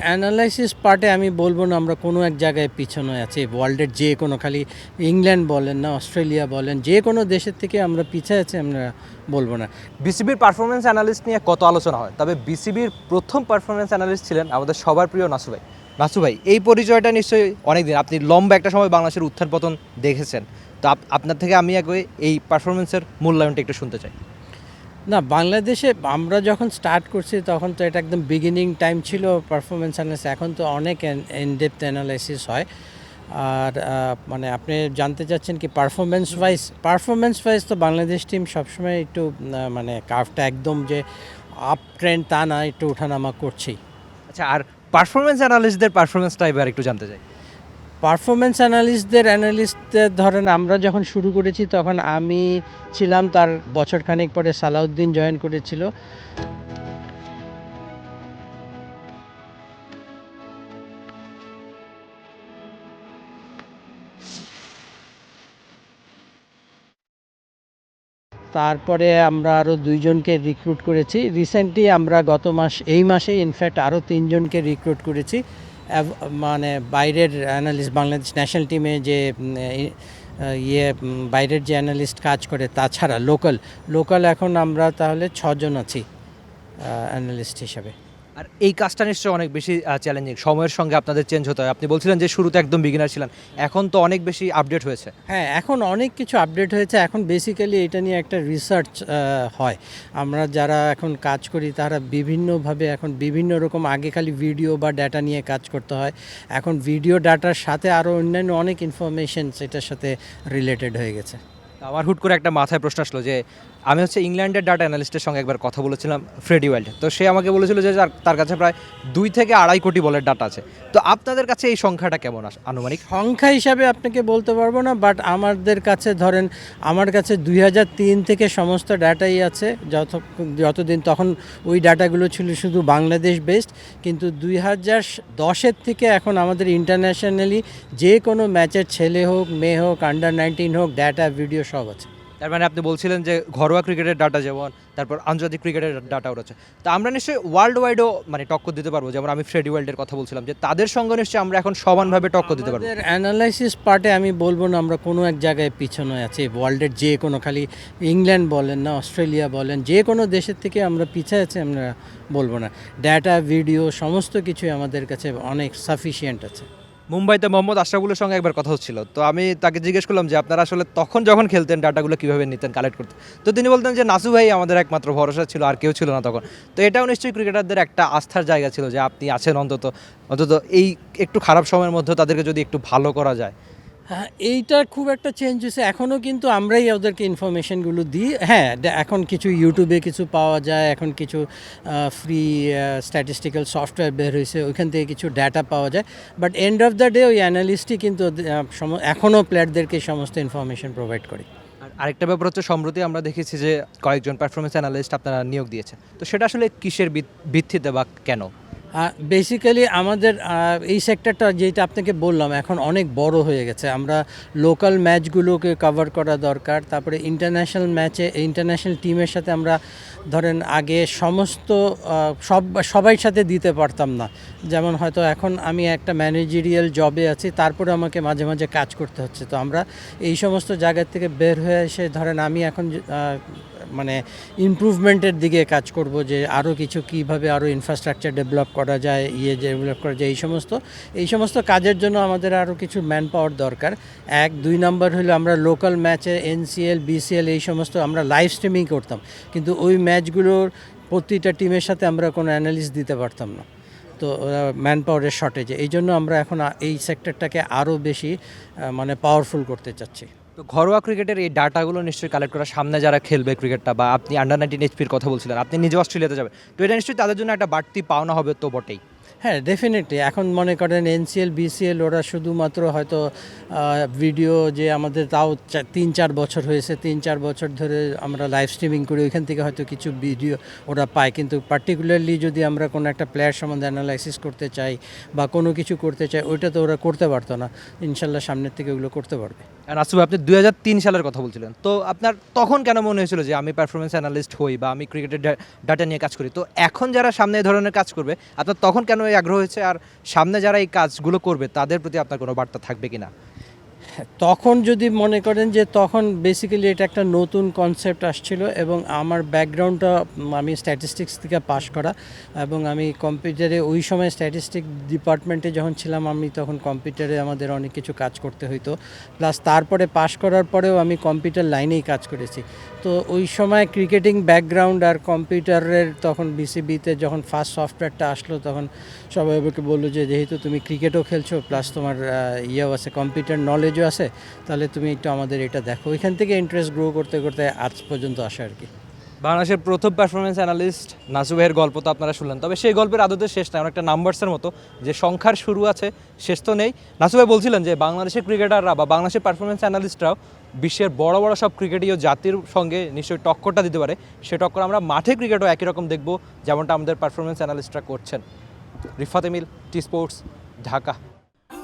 Analysis পার্টে আমি বলব না আমরা কোনো এক জায়গায় পিছনে আছি। ওয়ার্ল্ডের যে কোনো খালি ইংল্যান্ড বলেন না অস্ট্রেলিয়া বলেন যে কোনো দেশের থেকে আমরা পিছিয়ে আছি আমরা বলব না। বিসিবির পারফরমেন্স অ্যানালিস্ট নিয়ে কত আলোচনা হয়? তবে বিসিবির প্রথম পারফরমেন্স অ্যানালিস্ট ছিলেন আমাদের সবার প্রিয় নাসু ভাই। নাসু ভাই এই পরিচয়টা নিশ্চয়ই অনেকদিন আপনি লম্বা একটা সময় বাংলাদেশের উত্থান পতন দেখেছেন। তো আপ- আপনার থেকে আমি আগে এই পারফরমেন্সের মূল্যায়নটা একটু শুনতে চাই। না, বাংলাদেশে আমরা যখন স্টার্ট করছি তখন তো এটা একদম বিগিনিং টাইম ছিল পারফরমেন্স অ্যানালিসিস এখন তো অনেক ইনডেপথ অ্যানালাইসিস হয়। আর মানে আপনি জানতে চাচ্ছেন কি পারফরমেন্স ওয়াইজ পারফরমেন্স ওয়াইজ তো বাংলাদেশ টিম সবসময় একটু মানে কার্ভটা একদম যে আপ ট্রেন্ড তা না, একটু ওঠানামা করছেই। আচ্ছা আর পারফরমেন্স অ্যানালিস্টদের পারফরমেন্সটা এবার একটু জানতে চাই। পারফরমেন্স অ্যানালিস্টদের অ্যানালিস্টদের ধরেন আমরা যখন শুরু করেছি তখন আমি ছিলাম তার বছরখানেক পরে সালাউদ্দিন জয়েন করেছিল। তারপরে আমরা আরও দুইজনকে রিক্রুট করেছি। রিসেন্টলি আমরা গত মাস, এই মাসে ইনফ্যাক্ট আরও তিনজনকে রিক্রুট করেছি। মানে বাইরের অ্যানালিস্ট বাংলাদেশ ন্যাশনাল টিমে যে ইয়ে বাইরের যে অ্যানালিস্ট কাজ করে, তাছাড়া লোকাল লোকাল এখন আমরা তাহলে ছজন আছি অ্যানালিস্ট হিসাবে। আর এই কাজটা নিশ্চয়ই অনেক বেশি চ্যালেঞ্জিং সময়ের সঙ্গে আপনাদের চেঞ্জ হতে হয়। আপনি বলছিলেন যে শুরুতে একদম বিগিনার ছিলেন। এখন তো অনেক বেশি আপডেট হয়েছে। হ্যাঁ এখন অনেক কিছু আপডেট হয়েছে। এখন বেসিক্যালি এটা নিয়ে একটা রিসার্চ হয়। আমরা যারা এখন কাজ করি, তারা বিভিন্নভাবে এখন বিভিন্ন রকম আগে খালি ভিডিও বা ডাটা নিয়ে কাজ করতে হয়। এখন ভিডিও ডাটার সাথে আরও অন্যান্য অনেক ইনফরমেশন এটার সাথে রিলেটেড হয়ে গেছে। আমার হুট করে একটা মাথায় প্রশ্ন আসলো যে, আমি হচ্ছে ইংল্যান্ডের ডাটা অ্যানালিস্টের সঙ্গে একবার কথা বলেছিলাম, ফ্রেডি ওয়াইল্ড। তো সে আমাকে বলেছিল যে তার কাছে প্রায় দুই থেকে আড়াই কোটি বলের ডাটা আছে। তো আপনাদের কাছে এই সংখ্যাটা কেমন আস- আনুমানিক? সংখ্যা হিসাবে আপনাকে বলতে পারব না বাট আমাদের কাছে ধরেন, আমার কাছে দুই থেকে সমস্ত ডাটাই আছে। যত, যতদিন তখন ওই ডাটাগুলো ছিল শুধু বাংলাদেশ বেসড কিন্তু দুই হাজার দশের থেকে এখন আমাদের ইন্টারন্যাশনালি যে কোনো ম্যাচের ছেলে হোক, মেয়ে হোক আন্ডার নাইনটিন হোক ডাটা ভিডিও সব আছে। তার মানে আপনি বলছিলেন যে ঘরোয়া ক্রিকেটের ডাটা যেমন তারপর আন্তর্জাতিক ক্রিকেটের ডাটাও রয়েছে তা আমরা নিশ্চয়ই ওয়ার্ল্ড ওয়াইডও মানে টক্কর দিতে পারব যেমন আমি ফ্রেডি ওয়ার্ল্ডের কথা বলছিলাম যে তাদের সঙ্গে নিশ্চয়ই আমরা এখন সমানভাবে টক্কর দিতে পারব। অ্যানালাইসিস পার্টে আমি বলব না আমরা কোনো এক জায়গায় পিছনে আছি। ওয়ার্ল্ডের যে কোনো খালি ইংল্যান্ড বলেন না অস্ট্রেলিয়া বলেন যে কোনো দেশের থেকে আমরা পিছিয়ে আছি আমরা বলব না। ডাটা ভিডিও সমস্ত কিছুই আমাদের কাছে অনেক সাফিসিয়েন্ট আছে। মুম্বাইতে মোহাম্মদ আশরাফুলের সঙ্গে একবার কথা হচ্ছিল। তো আমি তাকে জিজ্ঞেস করলাম যে, আপনারা আসলে তখন যখন খেলতেন, ডাটাগুলো কীভাবে নিতেন কালেক্ট করতেন? তো তিনি বলতেন যে, নাসু ভাই আমাদের একমাত্র ভরসা ছিল, আর কেউ ছিল না তখন। তো এটাও নিশ্চয়ই ক্রিকেটারদের একটা আস্থার জায়গা ছিল যে, আপনি আছেন অন্তত অন্তত এই একটু খারাপ সময়ের মধ্যে তাদেরকে যদি একটু ভালো করা যায় হ্যাঁ এইটা খুব একটা চেঞ্জ হয়েছে। এখনও কিন্তু আমরাই ওদেরকে ইনফরমেশনগুলো দিই। হ্যাঁ এখন কিছু ইউটিউবে কিছু পাওয়া যায়, এখন কিছু ফ্রি স্ট্যাটিস্টিক্যাল সফটওয়্যার বের হয়েছে, ওইখান থেকে কিছু ডাটা পাওয়া যায়। But end of the day ওই অ্যানালিস্টই কিন্তু এখনও প্লেয়ারদেরকে সমস্ত ইনফরমেশন প্রোভাইড করে। আরেকটা ব্যাপার হচ্ছে, সম্প্রতি আমরা দেখেছি যে কয়েকজন পারফরমেন্স অ্যানালিস্ট আপনারা নিয়োগ দিয়েছে তো সেটা আসলে কিসের ভিত- ভিত্তিতে বা কেন? বেসিক্যালি আমাদের এই সেক্টরটা যেটা আপনাকে বললাম, এখন অনেক বড় হয়ে গেছে। আমরা লোকাল ম্যাচগুলোকে কভার করা দরকার, তারপরে ইন্টারন্যাশনাল ম্যাচে ইন্টারন্যাশনাল টিমের সাথে আমরা ধরেন আগে সমস্ত সব, সবাই সাথে দিতে পারতাম না। যেমন হয়তো এখন আমি একটা ম্যানেজেরিয়াল জবে আছি, তারপরে আমাকে মাঝে মাঝে কাজ করতে হচ্ছে। তো আমরা এই সমস্ত জায়গা থেকে বের হয়ে এসে ধরেন আমি এখন মানে ইমপ্রুভমেন্টের দিকে কাজ করব, যে আরও কিছু কীভাবে আরও ইনফ্রাস্ট্রাকচার ডেভেলপ করা যায় ইয়ে ডেভেলপ করা যায়, এই সমস্ত এই সমস্ত কাজের জন্য আমাদের আরও কিছু ম্যান পাওয়ার দরকার। এক, দুই নম্বর হলো আমরা লোকাল ম্যাচে এনসিএল বিসিএল এই সমস্ত আমরা লাইভ স্ট্রিমিং করতাম। কিন্তু ওই ম্যাচগুলোর প্রতিটা টিমের সাথে আমরা কোনো অ্যানালিস দিতে পারতাম না। তো ম্যান পাওয়ারের শর্টেজে এই জন্য আমরা এখন এই সেক্টরটাকে আরও বেশি মানে পাওয়ারফুল করতে চাচ্ছি। তো ঘরোয়া ক্রিকেটের এই ডাটাগুলো নিশ্চয়ই কালেক্ট করা সামনে যারা খেলবে ক্রিকেটটা বা আপনি আন্ডার নাইনটিন এইচপির কথা বলছিলেন, আপনি নিজে অস্ট্রেলিয়াতে যাবেন। তো এটা নিশ্চয়ই তাদের জন্য একটা বাড়তি পাওনা হবে তো বটেই। হ্যাঁ ডেফিনেটলি এখন মনে করেন এনসিএল বিসিএল ওরা শুধুমাত্র হয়তো ভিডিও যে আমাদের তাও তিন চার বছর হয়েছে, তিন চার বছর ধরে আমরা লাইভ স্ট্রিমিং করি, ওইখান থেকে হয়তো কিছু ভিডিও ওরা পায়। কিন্তু পার্টিকুলারলি যদি আমরা কোনো একটা প্লেয়ার সম্বন্ধে অ্যানালাইসিস করতে চাই বা কোনো কিছু করতে চাই, ওইটা তো ওরা করতে পারতো না। ইনশাল্লাহ সামনের থেকে ওগুলো করতে পারবে। আর আসলে আপনি দু হাজার তিন সালের কথা বলছিলেন। তো আপনার তখন কেন মনে হয়েছিল যে আমি পারফরমেন্স অ্যানালিস্ট হই বা আমি ক্রিকেটের ডাটা নিয়ে কাজ করি? তো এখন যারা সামনে ধরনের কাজ করবে, আপনার তখন কেন আগ্রহ হয়েছে আর সামনে যারা এই কাজগুলো করবে, তাদের প্রতি আপনার কোনো বার্তা থাকবে কিনা? তখন যদি মনে করেন যে তখন বেসিক্যালি এটা একটা নতুন কনসেপ্ট আসছিল এবং আমার ব্যাকগ্রাউন্ডটা আমি স্ট্যাটিস্টিক্স থেকে পাশ করা এবং আমি কম্পিউটারে ওই সময় স্ট্যাটিস্টিক ডিপার্টমেন্টে যখন ছিলাম, আমি তখন কম্পিউটারে আমাদের অনেক কিছু কাজ করতে হইতো। প্লাস তারপরে পাশ করার পরেও আমি কম্পিউটার লাইনেই কাজ করেছি। তো ওই সময় ক্রিকেটিং ব্যাকগ্রাউন্ড আর কম্পিউটারের তখন বিসিবিতে যখন ফার্স্ট সফটওয়্যারটা আসলো, তখন সবাই বলল যে, যেহেতু তুমি ক্রিকেটও খেলছো প্লাস তোমার ইয়েও আছে কম্পিউটার নলেজও আছে, তাহলে তুমি একটু আমাদের এটা দেখো। এখান থেকে ইন্টারেস্ট গ্রো করতে করতে আজ পর্যন্ত আসে আর কি। বাংলাদেশের প্রথম পারফরমেন্স অ্যানালিস্ট নাসু ভাইয়ের গল্প তো আপনারা শুনলেন। তবে সেই গল্পের আদতে শেষ নাই, অনেকটা নাম্বারসের মতো। যে সংখ্যার শুরু আছে, শেষ তো নেই। নাসু ভাই বলছিলেন যে বাংলাদেশের ক্রিকেটাররা বা বাংলাদেশের পারফরমেন্স অ্যানালিস্টরাও বিশ্বের বড় বড় সব ক্রিকেটীয় জাতির সঙ্গে নিশ্চয়ই টক্করটা দিতে পারে। সে টক্কর আমরা মাঠে ক্রিকেটও একই রকম দেখব, যেমনটা আমাদের পারফরমেন্স অ্যানালিস্টরা করছেন। Rifat Emil T sports Dhaka.